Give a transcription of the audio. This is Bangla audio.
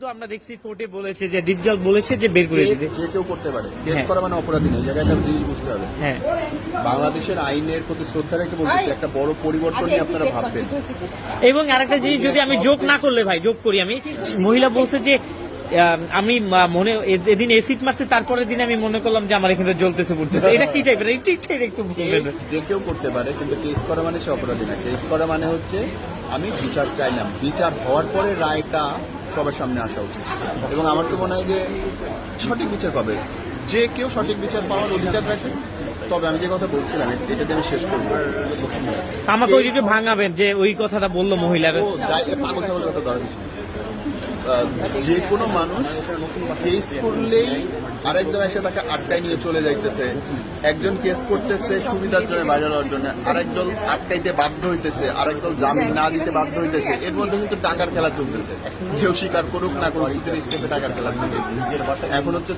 কিন্তু আমরা দেখছি কোর্টে বলেছে যে ডিপজল বলেছে যে বের করে দিতে যে কেউ করতে পারে। কেস হ্যাঁ। করা মানে অপরাধী জায়গায় একটা জিনিস বুঝতে হবে। হ্যাঁ। বাংলাদেশের আইনের প্রতি শ্রদ্ধা রেখে বলতেছি একটা বড় পরিবর্তন নিয়ে আপনারা ভাববেন। এবং আরেকটা জিনিস যদি আমি যোগ না করলে ভাই যোগ করি আমি মহিলা বলছে যে আহ, আমি মনে এ- যেদিন এসিড মারছে তারপরের দিন আমি মনে করলাম যে আমার এখানে জ্বলতেছে পড়তেছে এটা কি টাইপের এই ঠিকঠাক একটু যে কেউ করতে পারে কিন্তু কেস করা মানে সে অপরাধী না। কেস করা মানে হচ্ছে আমি বিচার চাইলাম। বিচার হওয়ার পরে রায়টা সবার সামনে আসা উচিত। এবং আমার তো মনে হয় যে সঠিক বিচার পাবে। যে কেউ সঠিক বিচার পাওয়ার অধিকার রাখে তবে আমি যে কথা বলছিলাম এটা আমি শেষ করব। আমাকে ওই যদি ভাঙাবেন যে ওই কথাটা বলল মহিলার। ও যাই এ পাগল ছাগল কথা ধরা কিছু যে কোনো মানুষ কেস করলেই আরেকজন এসে তাকে আটকায় নিয়ে চলে যাইতেছে। একজন কেস করতেছে সুবিধার জন্য বাইরে জন্য আরেকজন আটকাইতে বাধ্য হইতেছে আরেকজন জামিন না দিতে বাধ্য হইতেছে। এর মধ্যে কিন্তু টাকার খেলা চলতেছে। কেউ স্বীকার করুক না করুক স্টেপে টাকার খেলা চলতেছে। এখন হচ্ছে